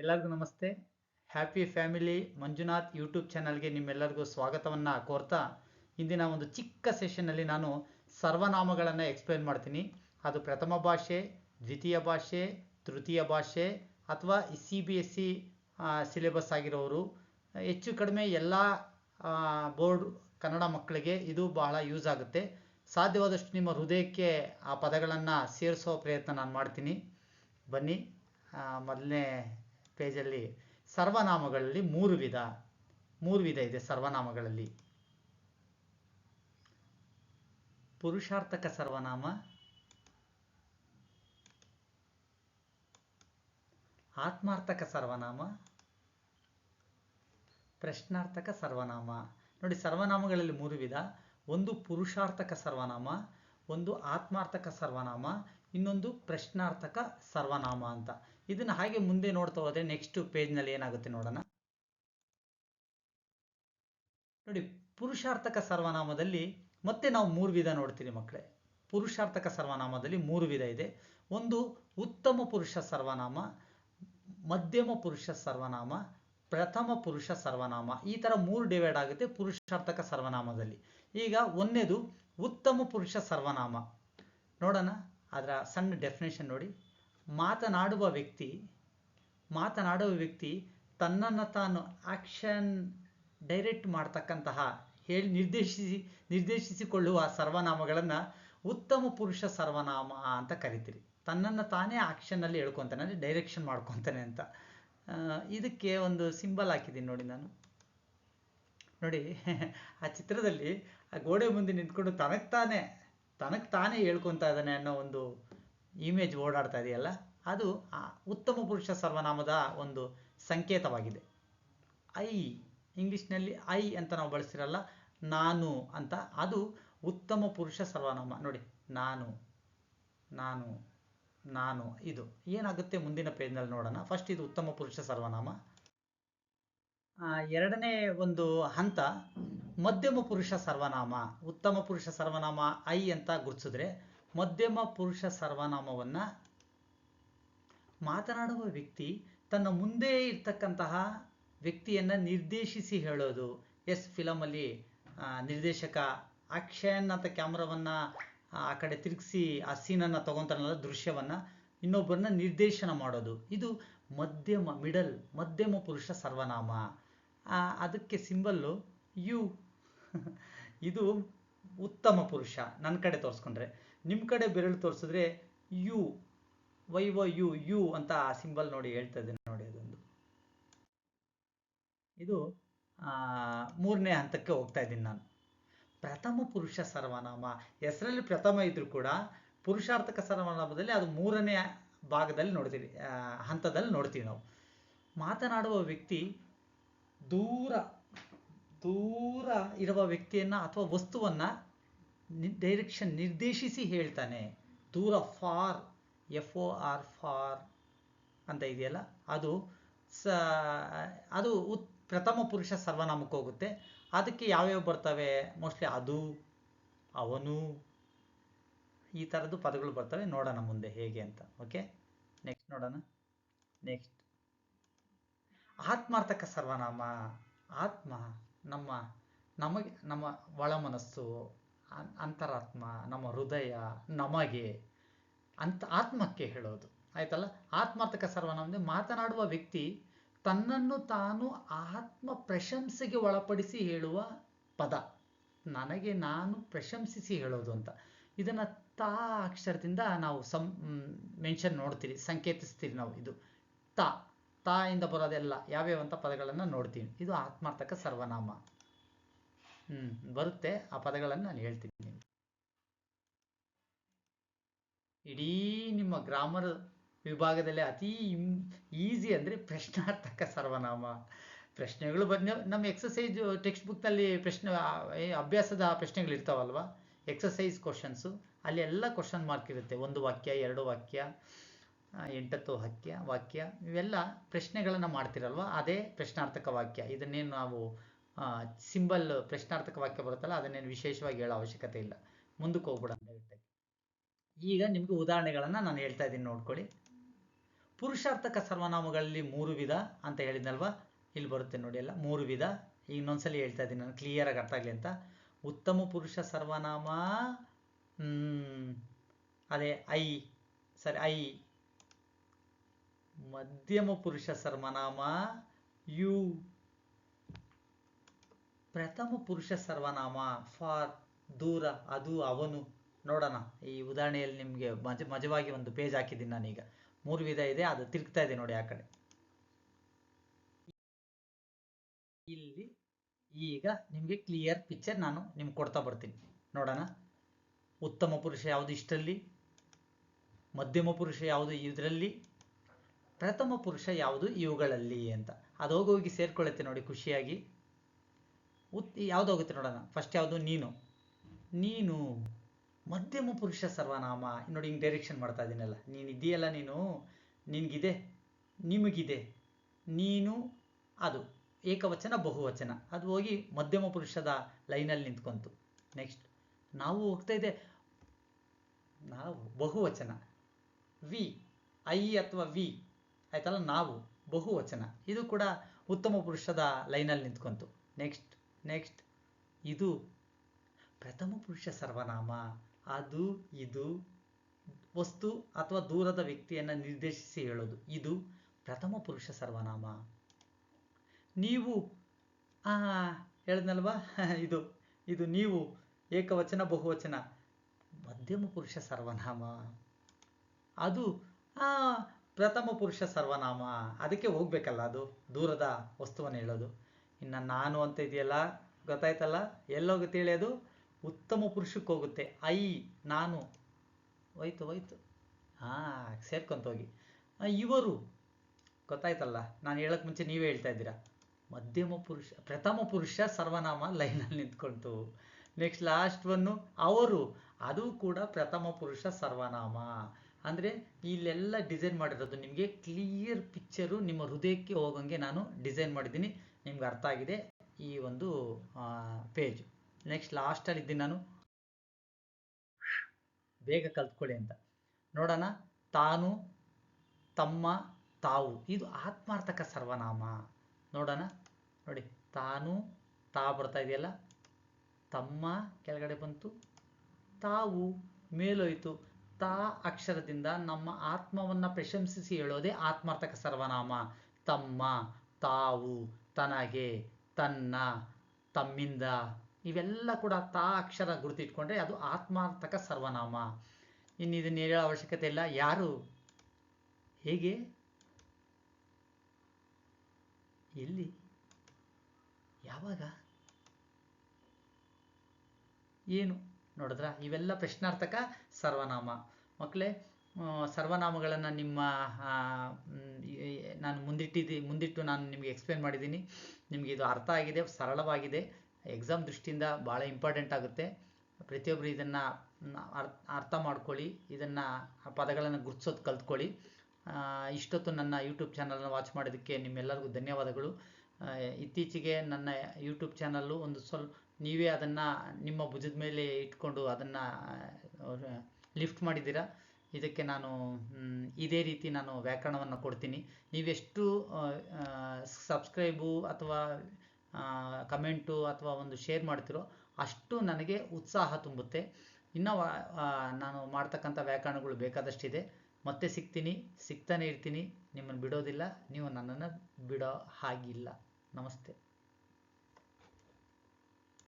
ಎಲ್ಲರಿಗೂ ನಮಸ್ತೆ. Happy family Manjunath YouTube ಚಾನಲ್ಗೆ ನಿಮ್ಮೆಲ್ಲರಿಗೂ ಸ್ವಾಗತವನ್ನು ಕೋರ್ತಾ ಇಂದಿನ ಒಂದು ಚಿಕ್ಕ ಸೆಷನ್ನಲ್ಲಿ ನಾನು ಸರ್ವನಾಮಗಳನ್ನು ಎಕ್ಸ್ಪ್ಲೇನ್ ಮಾಡ್ತೀನಿ. ಅದು ಪ್ರಥಮ ಭಾಷೆ, ದ್ವಿತೀಯ ಭಾಷೆ, ತೃತೀಯ ಭಾಷೆ ಅಥವಾ C B S C syllabus ಆಗಿರೋರು. ಹೆಚ್ಚು ಕಡಿಮೆ ಎಲ್ಲ ಬೋರ್ಡ್ ಕನ್ನಡ ಮಕ್ಕಳಿಗೆ ಇದು ಬಹಳ ಯೂಸ್ ಆಗುತ್ತೆ. ಸಾಧ್ಯವಾದಷ್ಟು ನಿಮ್ಮ ಹೃದಯಕ್ಕೆ ಆ ಪದಗಳನ್ನು ಸೇರಿಸೋ ಪ್ರಯತ್ನ ನಾನು ಮಾಡ್ತೀನಿ. ಬನ್ನಿ ಮೊದಲನೇ ಪೇಜಲ್ಲಿ ಸರ್ವನಾಮಗಳಲ್ಲಿ ಮೂರು ವಿಧ ಮೂರು ವಿಧ ಇದೆ ಸರ್ವನಾಮಗಳಲ್ಲಿ. ಪುರುಷಾರ್ಥಕ ಸರ್ವನಾಮ, ಆತ್ಮಾರ್ಥಕ ಸರ್ವನಾಮ, ಪ್ರಶ್ನಾರ್ಥಕ ಸರ್ವನಾಮ. ನೋಡಿ, ಸರ್ವನಾಮಗಳಲ್ಲಿ ಮೂರು ವಿಧ, ಒಂದು ಪುರುಷಾರ್ಥಕ ಸರ್ವನಾಮ, ಒಂದು ಆತ್ಮಾರ್ಥಕ ಸರ್ವನಾಮ, ಇನ್ನೊಂದು ಪ್ರಶ್ನಾರ್ಥಕ ಸರ್ವನಾಮ ಅಂತ. ಇದನ್ನ ಹಾಗೆ ಮುಂದೆ ನೋಡ್ತಾ ಹೋದರೆ ನೆಕ್ಸ್ಟ್ ಪೇಜ್ನಲ್ಲಿ ಏನಾಗುತ್ತೆ ನೋಡೋಣ. ನೋಡಿ, ಪುರುಷಾರ್ಥಕ ಸರ್ವನಾಮದಲ್ಲಿ ಮತ್ತೆ ನಾವು ಮೂರು ವಿಧ ನೋಡ್ತೀವಿ ಮಕ್ಕಳೇ. ಪುರುಷಾರ್ಥಕ ಸರ್ವನಾಮದಲ್ಲಿ ಮೂರು ವಿಧ ಇದೆ. ಒಂದು, ಉತ್ತಮ ಪುರುಷ ಸರ್ವನಾಮ, ಮಧ್ಯಮ ಪುರುಷ ಸರ್ವನಾಮ, ಪ್ರಥಮ ಪುರುಷ ಸರ್ವನಾಮ. ಈ ಥರ ಮೂರು ಡಿವೈಡ್ ಆಗುತ್ತೆ ಪುರುಷಾರ್ಥಕ ಸರ್ವನಾಮದಲ್ಲಿ. ಈಗ ಒಂದನೇದು ಉತ್ತಮ ಪುರುಷ ಸರ್ವನಾಮ. ನೋಡೋಣ, ಅದರ ಸಣ್ಣ ಡೆಫಿನೇಷನ್ ನೋಡಿ. ಮಾತನಾಡುವ ವ್ಯಕ್ತಿ ಮಾತನಾಡುವ ವ್ಯಕ್ತಿ ತನ್ನನ್ನು ತಾನು ಆಕ್ಷನ್ ಡೈರೆಕ್ಟ್ ಮಾಡ್ತಕ್ಕಂತಹ, ಹೇಳಿ ನಿರ್ದೇಶಿಸಿ, ನಿರ್ದೇಶಿಸಿಕೊಳ್ಳುವ ಸರ್ವನಾಮಗಳನ್ನು ಉತ್ತಮ ಪುರುಷ ಸರ್ವನಾಮ ಅಂತ ಕರಿತೀರಿ. ತನ್ನನ್ನು ತಾನೇ ಆಕ್ಷನ್ನಲ್ಲಿ ಹೇಳ್ಕೊತಾನೆ, ಅಂದರೆ ಡೈರೆಕ್ಷನ್ ಮಾಡ್ಕೊತಾನೆ ಅಂತ. ಇದಕ್ಕೆ ಒಂದು ಸಿಂಬಲ್ ಹಾಕಿದ್ದೀನಿ ನೋಡಿ ನಾನು. ನೋಡಿ, ಆ ಚಿತ್ರದಲ್ಲಿ ಆ ಗೋಡೆ ಮುಂದೆ ನಿಂತ್ಕೊಂಡು ತನಗೆ ತಾನೇ ತನಗೆ ತಾನೇ ಹೇಳ್ಕೊತಾ ಇದ್ದಾನೆ ಅನ್ನೋ ಒಂದು ಇಮೇಜ್ ಓಡಾಡ್ತಾ ಇದೆಯಲ್ಲ, ಅದು ಉತ್ತಮ ಪುರುಷ ಸರ್ವನಾಮದ ಒಂದು ಸಂಕೇತವಾಗಿದೆ. ಐ ಇಂಗ್ಲಿಷ್ನಲ್ಲಿ ಐ ಅಂತ ನಾವು ಬಳಸಿರಲ್ಲ ನಾನು ಅಂತ, ಅದು ಉತ್ತಮ ಪುರುಷ ಸರ್ವನಾಮ. ನೋಡಿ, ನಾನು ನಾನು ನಾನು, ಇದು. ಏನಾಗುತ್ತೆ ಮುಂದಿನ ಪೇಜ್ನಲ್ಲಿ ನೋಡೋಣ. ಫಸ್ಟ್ ಇದು ಉತ್ತಮ ಪುರುಷ ಸರ್ವನಾಮ. ಎರಡನೇ ಒಂದು ಹಂತ, ಮಧ್ಯಮ ಪುರುಷ ಸರ್ವನಾಮ. ಉತ್ತಮ ಪುರುಷ ಸರ್ವನಾಮ ಐ ಅಂತ ಗುರುತಿಸಿದ್ರೆ ಮಧ್ಯಮ ಪುರುಷ ಸರ್ವನಾಮವನ್ನ ಮಾತನಾಡುವ ವ್ಯಕ್ತಿ ತನ್ನ ಮುಂದೆ ಇರ್ತಕ್ಕಂತಹ ವ್ಯಕ್ತಿಯನ್ನ ನಿರ್ದೇಶಿಸಿ ಹೇಳೋದು. ಎಸ್ ಫಿಲಮಲ್ಲಿ ನಿರ್ದೇಶಕ ಆಕ್ಷನ್ ಅಂತ ಕ್ಯಾಮ್ರಾವನ್ನ, ಆ ಕಡೆ ತಿರುಗಿಸಿ ಆ ಸೀನನ್ನು ತಗೊತಾನಲ್ಲ ದೃಶ್ಯವನ್ನ, ಇನ್ನೊಬ್ಬರನ್ನ ನಿರ್ದೇಶನ ಮಾಡೋದು. ಇದು ಮಧ್ಯಮ, ಮಿಡಲ್, ಮಧ್ಯಮ ಪುರುಷ ಸರ್ವನಾಮ. ಅದಕ್ಕೆ ಸಿಂಬಲ್ಲು ಯು. ಇದು ಉತ್ತಮ ಪುರುಷ. ನನ್ನ ಕಡೆ ತೋರಿಸ್ಕೊಂಡ್ರೆ. ನಿಮ್ಮ ಕಡೆ ಬೆರಳು ತೋರಿಸಿದ್ರೆ you, Y Y, you you ಅಂತ ಆ ಸಿಂಬಲ್ ನೋಡಿ ಹೇಳ್ತಾ ಇದ್ದೀನಿ ನೋಡಿ ಅದೊಂದು. ಇದು ಮೂರನೇ ಹಂತಕ್ಕೆ ಹೋಗ್ತಾ ಇದ್ದೀನಿ ನಾನು. ಪ್ರಥಮ ಪುರುಷ ಸರ್ವನಾಮ. ಹೆಸರಲ್ಲಿ ಪ್ರಥಮ ಇದ್ರೂ ಕೂಡ ಪುರುಷಾರ್ಥಕ ಸರ್ವನಾಮದಲ್ಲಿ ಅದು ಮೂರನೇ ಭಾಗದಲ್ಲಿ ನೋಡ್ತೀವಿ ಹಂತದಲ್ಲಿ ನೋಡ್ತೀವಿ ನಾವು. ಮಾತನಾಡುವ ವ್ಯಕ್ತಿ ದೂರ ದೂರ ಇರುವ ವ್ಯಕ್ತಿಯನ್ನ ಅಥವಾ ವಸ್ತುವನ್ನು ಡೈರೆಕ್ಷನ್ ನಿರ್ದೇಶಿಸಿ ಹೇಳ್ತಾನೆ. ದೂರ far F O R far ಅಂತ ಇದೆಯಲ್ಲ? ಅದು ಸ, ಅದು ಉತ್, ಪ್ರಥಮ ಪುರುಷ ಸರ್ವನಾಮಕ್ಕೆ ಹೋಗುತ್ತೆ. ಅದಕ್ಕೆ ಯಾವ್ಯಾವ ಬರ್ತವೆ? ಮೋಸ್ಟ್ಲಿ ಅದು, ಅವನು, ಈ ಥರದ್ದು ಪದಗಳು ಬರ್ತವೆ. ನೋಡೋಣ ಮುಂದೆ ಹೇಗೆ ಅಂತ. ಓಕೆ ನೆಕ್ಸ್ಟ್ ನೋಡೋಣ. ನೆಕ್ಸ್ಟ್ ಆತ್ಮಾರ್ಥಕ ಸರ್ವನಾಮ. ಆತ್ಮ ನಮ್ಮ, ನಮಗೆ, ನಮ್ಮ ಒಳ ಮನಸ್ಸು ಅಂತರಾತ್ಮ, ನಮ್ಮ ಹೃದಯ, ನಮಗೆ ಅಂತ ಆತ್ಮಕ್ಕೆ ಹೇಳೋದು. ಆಯ್ತಲ್ಲ? ಆತ್ಮಾರ್ಥಕ ಸರ್ವನಾಮ ಮಾತನಾಡುವ ವ್ಯಕ್ತಿ ತನ್ನನ್ನು ತಾನು ಆತ್ಮ ಪ್ರಶಂಸೆಗೆ ಒಳಪಡಿಸಿ ಹೇಳುವ ಪದ. ನನಗೆ ನಾನು ಪ್ರಶಂಸಿಸಿ ಹೇಳೋದು ಅಂತ. ಇದನ್ನು ತಾ ಅಕ್ಷರದಿಂದ ನಾವು ಸಂ ಮೆನ್ಷನ್ ನೋಡ್ತೀರಿ, ಸಂಕೇತಿಸ್ತೀರಿ ನಾವು ಇದು. ತಾ. ತಾ ಇಂದ ಬರೋದೆಲ್ಲ ಯಾವ್ಯಾವಂಥ ಪದಗಳನ್ನು ನೋಡ್ತೀವಿ. ಇದು ಆತ್ಮಾರ್ಥಕ ಸರ್ವನಾಮ. ಬರುತ್ತೆ. ಆ ಪದಗಳನ್ನು ನಾನು ಹೇಳ್ತೀನಿ ನಿಮಗೆ. ಇಡೀ ನಿಮ್ಮ ಗ್ರಾಮರ್ ವಿಭಾಗದಲ್ಲಿ ಅತಿ ಈಸಿ ಅಂದರೆ ಪ್ರಶ್ನಾರ್ಥಕ ಸರ್ವನಾಮ. ಪ್ರಶ್ನೆಗಳು ಬಂದ ನಮ್ಮ ಎಕ್ಸಸೈಜ್ ಟೆಕ್ಸ್ಟ್ ಬುಕ್ನಲ್ಲಿ ಪ್ರಶ್ನೆ ಅಭ್ಯಾಸದ ಪ್ರಶ್ನೆಗಳು ಇರ್ತಾವಲ್ವಾ? ಎಕ್ಸಸೈಸ್ ಕ್ವಶನ್ಸು ಅಲ್ಲಿ ಎಲ್ಲ ಕ್ವಶನ್ ಮಾರ್ಕ್ ಇರುತ್ತೆ. ಒಂದು ವಾಕ್ಯ, ಎರಡು ವಾಕ್ಯ ಎಂಟತ್ತು ವಾಕ್ಯ ವಾಕ್ಯ, ಇವೆಲ್ಲ ಪ್ರಶ್ನೆಗಳನ್ನು ಮಾಡ್ತಿರಲ್ವ? ಅದೇ ಪ್ರಶ್ನಾರ್ಥಕ ವಾಕ್ಯ. ಇದನ್ನೇನು ನಾವು ಸಿಂಬಲ್ ಪ್ರಶ್ನಾರ್ಥಕ ವಾಕ್ಯ ಬರುತ್ತಲ್ಲ, ಅದನ್ನೇನು ವಿಶೇಷವಾಗಿ ಹೇಳೋ ಅವಶ್ಯಕತೆ ಇಲ್ಲ. ಮುಂದಕ್ಕೆ ಡೈರೆಕ್ಟಾಗಿ ಈಗ ನಿಮಗೆ ಉದಾಹರಣೆಗಳನ್ನು ನಾನು ಹೇಳ್ತಾ ಇದ್ದೀನಿ, ನೋಡ್ಕೊಳ್ಳಿ. ಪುರುಷಾರ್ಥಕ ಸರ್ವನಾಮಗಳಲ್ಲಿ ಮೂರು ವಿಧ ಅಂತ ಹೇಳಿದ್ನಲ್ವಾ? ಇಲ್ಲಿ ಬರುತ್ತೆ ನೋಡಿ ಎಲ್ಲ, ಮೂರು ವಿಧ. ಈಗ ಇನ್ನೊಂದ್ಸಲಿ ಹೇಳ್ತಾ ಇದ್ದೀನಿ, ನಾನು ಕ್ಲಿಯರಾಗಿ ಅರ್ಥ ಆಗಲಿ ಅಂತ. ಉತ್ತಮ ಪುರುಷ ಸರ್ವನಾಮ ಅದೇ ಐ, ಸರಿ, ಐ. ಮಧ್ಯಮ ಪುರುಷ ಸರ್ವನಾಮ, ಯು. ಪ್ರಥಮ ಪುರುಷ ಸರ್ವನಾಮ ಫಾರ್ ದೂರ, ಅದು, ಅವನು. ನೋಡೋಣ. ಈ ಉದಾಹರಣೆಯಲ್ಲಿ ನಿಮಗೆ ಮಜ, ಮಜವಾಗಿ ಒಂದು ಪೇಜ್ ಹಾಕಿದ್ದೀನಿ ನಾನೀಗ. ಮೂರು ವಿಧ ಇದೆ, ಅದು ತಿರುಗ್ತಾ ಇದೆ ನೋಡಿ ಆ ಕಡೆ. ಇಲ್ಲಿ ಈಗ ನಿಮಗೆ ಕ್ಲಿಯರ್ ಪಿಕ್ಚರ್ ನಾನು ನಿಮ್ಗೆ ಕೊಡ್ತಾ ಬರ್ತೀನಿ. ನೋಡೋಣ. ಉತ್ತಮ ಪುರುಷ ಯಾವುದು ಇಷ್ಟರಲ್ಲಿ? ಮಧ್ಯಮ ಪುರುಷ ಯಾವುದು ಇದರಲ್ಲಿ? ಪ್ರಥಮ ಪುರುಷ ಯಾವುದು ಇವುಗಳಲ್ಲಿ ಅಂತ. ಅದು ಹೋಗಿ ಸೇರ್ಕೊಳ್ಳುತ್ತೆ ನೋಡಿ ಖುಷಿಯಾಗಿ. ಉತ್ ಯಾವ್ದು ಹೋಗುತ್ತೆ ನೋಡೋಣ. ಫಸ್ಟ್ ಯಾವುದು? ನೀನು. ನೀನು ಮಧ್ಯಮ ಪುರುಷ ಸರ್ವನಾಮ. ನೋಡಿ ಹಿಂಗೆ ಡೈರೆಕ್ಷನ್ ಮಾಡ್ತಾ ಇದ್ದೀನಲ್ಲ ನೀನು ಇದೆಯಲ್ಲ ನೀನು? ನಿನಗಿದೆ. ನಿಮಗಿದೆ. ನೀನು ಅದು. ಏಕವಚನ, ಬಹುವಚನ. ಅದು ಹೋಗಿ ಮಧ್ಯಮ ಪುರುಷದ ಲೈನಲ್ಲಿ ನಿಂತ್ಕೊಂತು. ನೆಕ್ಸ್ಟ್ ನಾವು ಹೋಗ್ತಾ ಇದೆ ನಾವು, ಬಹುವಚನ. ವಿ. ಐ ಅಥವಾ ವಿ. ಆಯ್ತಲ್ಲ? ನಾವು, ಬಹುವಚನ. ಇದು ಕೂಡ ಉತ್ತಮ ಪುರುಷದ ಲೈನಲ್ಲಿ ನಿಂತ್ಕೊಂತು. ನೆಕ್ಸ್ಟ್ ನೆಕ್ಸ್ಟ್ ಇದು ಪ್ರಥಮ ಪುರುಷ ಸರ್ವನಾಮ. ಅದು, ಇದು ವಸ್ತು ಅಥವಾ ದೂರದ ವ್ಯಕ್ತಿಯನ್ನು ನಿರ್ದೇಶಿಸಿ ಹೇಳೋದು. ಇದು ಪ್ರಥಮ ಪುರುಷ ಸರ್ವನಾಮ. ನೀವು ಹೇಳಿದ್ನಲ್ವಾ? ಇದು ಇದು ನೀವು ಏಕವಚನ, ಬಹುವಚನ. ಮಧ್ಯಮ ಪುರುಷ ಸರ್ವನಾಮ. ಅದು ಪ್ರಥಮ ಪುರುಷ ಸರ್ವನಾಮ. ಅದಕ್ಕೆ ಹೋಗ್ಬೇಕಲ್ಲ ಅದು, ದೂರದ ವಸ್ತುವನ್ನು ಹೇಳೋದು. ಇನ್ನು ನಾನು ಅಂತ ಇದೆಯಲ್ಲ, ಗೊತ್ತಾಯ್ತಲ್ಲ? ಎಲ್ಲೋಗುತ್ತೆ ಹೇಳಿ ಅದು ಉತ್ತಮ ಪುರುಷಕ್ಕೆ ಹೋಗುತ್ತೆ. ಐ, ನಾನು. ಹೋಯ್ತು ಹೋಯ್ತು. ಹಾಂ, ಸೇರ್ಕೊಂತ ಹೋಗಿ. ಇವರು, ಗೊತ್ತಾಯ್ತಲ್ಲ? ನಾನು ಹೇಳಕ್ ಮುಂಚೆ ನೀವೇ ಹೇಳ್ತಾ ಇದ್ದೀರಾ? ಮಧ್ಯಮ ಪುರುಷ, ಪ್ರಥಮ ಪುರುಷ ಸರ್ವನಾಮ ಲೈನಲ್ಲಿ ನಿಂತ್ಕೊಳ್ತು ನೆಕ್ಸ್ಟ್ ಲಾಸ್ಟ್ ಒನ್ನು, ಅವರು, ಅದು ಕೂಡ ಪ್ರಥಮ ಪುರುಷ ಸರ್ವನಾಮ. ಅಂದರೆ ಇಲ್ಲೆಲ್ಲ ಡಿಸೈನ್ ಮಾಡಿರೋದು. ನಿಮಗೆ ಕ್ಲಿಯರ್ ಪಿಕ್ಚರು ನಿಮ್ಮ ಹೃದಯಕ್ಕೆ ಹೋಗಂಗೆ ನಾನು ಡಿಸೈನ್ ಮಾಡಿದ್ದೀನಿ. ನಿಮ್ಗೆ ಅರ್ಥ ಆಗಿದೆ ಈ ಒಂದು ಪೇಜ್ ನೆಕ್ಸ್ಟ್ ಲಾಸ್ಟಲ್ಲಿ ಇದ್ದೀನಿ ನಾನು. ಬೇಗ ಕಲ್ತ್ಕೊಳ್ಳಿ ಅಂತ. ನೋಡೋಣ. ತಾನು, ತಮ್ಮ, ತಾವು. ಇದು ಆತ್ಮಾರ್ಥಕ ಸರ್ವನಾಮ. ನೋಡೋಣ. ನೋಡಿ. ತಾನು, ತಾ ಬರ್ತಾ ಇದೆಯಲ್ಲ? ತಮ್ಮ ಕೆಳಗಡೆ ಬಂತು. ತಾವು ಮೇಲೋಯ್ತು. ತಾ ಅಕ್ಷರದಿಂದ ನಮ್ಮ ಆತ್ಮವನ್ನು ಪ್ರಶಂಸಿಸಿ ಹೇಳೋದೇ ಆತ್ಮಾರ್ಥಕ ಸರ್ವನಾಮ. ತಮ್ಮ, ತಾವು. ತನಗೆ, ತನ್ನ, ತಮ್ಮಿಂದ ಇವೆಲ್ಲ ಕೂಡ ತಾ ಅಕ್ಷರ ಗುರುತಿಟ್ಕೊಂಡ್ರೆ ಅದು ಆತ್ಮಾರ್ಥಕ ಸರ್ವನಾಮ. ಇನ್ನು ಇದನ್ನ ಹೇಳೋ ಅವಶ್ಯಕತೆ ಇಲ್ಲ. ಯಾರು? ಹೇಗೆ? ಎಲ್ಲಿ? ಯಾವಾಗ? ಏನು? ನೋಡಿದ್ರ? ಇವೆಲ್ಲ ಪ್ರಶ್ನಾರ್ಥಕ ಸರ್ವನಾಮ. ಮಕ್ಕಳೇ ಸರ್ವನಾಮಗಳನ್ನು ನಿಮ್ಮ ನಾನು ಮುಂದಿಟ್ಟಿದ್ದಿ, ಮುಂದಿಟ್ಟು ನಾನು ನಿಮಗೆ ಎಕ್ಸ್ಪ್ಲೇನ್ ಮಾಡಿದ್ದೀನಿ. ನಿಮಗೆ ಇದು ಅರ್ಥ ಆಗಿದೆ, ಸರಳವಾಗಿದೆ. ಎಕ್ಸಾಮ್ ದೃಷ್ಟಿಯಿಂದ ಭಾಳ ಇಂಪಾರ್ಟೆಂಟ್ ಆಗುತ್ತೆ. ಪ್ರತಿಯೊಬ್ಬರು ಇದನ್ನು ಅರ್ಥ ಮಾಡ್ಕೊಳ್ಳಿ, ಇದನ್ನು ಪದಗಳನ್ನು ಗುರ್ತಿಸೋದು ಕಲ್ತ್ಕೊಳ್ಳಿ. ಇಷ್ಟೊತ್ತು ನನ್ನ ಯೂಟ್ಯೂಬ್ ಚಾನಲನ್ನು ವಾಚ್ ಮಾಡೋದಕ್ಕೆ ನಿಮ್ಮೆಲ್ಲರಿಗೂ ಧನ್ಯವಾದಗಳು. ಇತ್ತೀಚೆಗೆ ನನ್ನ ಯೂಟ್ಯೂಬ್ ಚಾನಲ್ಲು ಒಂದು ಸ್ವಲ್ಪ, ನೀವೇ ಅದನ್ನು ನಿಮ್ಮ ಭುಜದ ಮೇಲೆ ಇಟ್ಕೊಂಡು ಅದನ್ನು ಲಿಫ್ಟ್ ಮಾಡಿದ್ದೀರಾ? ಇದಕ್ಕೆ ನಾನು ಇದೇ ರೀತಿ ನಾನು ವ್ಯಾಕರಣವನ್ನು ಕೊಡ್ತೀನಿ. ನೀವೆಷ್ಟು ಸಬ್ಸ್ಕ್ರೈಬು ಅಥವಾ ಕಮೆಂಟು ಅಥವಾ ಒಂದು ಶೇರ್ ಮಾಡ್ತಿರೋ ಅಷ್ಟು ನನಗೆ ಉತ್ಸಾಹ ತುಂಬುತ್ತೆ. ಇನ್ನು ನಾನು ಮಾಡ್ತಕ್ಕಂಥ ವ್ಯಾಕರಣಗಳು ಬೇಕಾದಷ್ಟಿದೆ. ಮತ್ತೆ ಸಿಗ್ತೀನಿ, ಸಿಗ್ತಾನೆ ಇರ್ತೀನಿ. ನಿಮ್ಮನ್ನು ಬಿಡೋದಿಲ್ಲ, ನೀವು ನನ್ನನ್ನು ಬಿಡೋ ಹಾಗಿಲ್ಲ. ನಮಸ್ತೆ.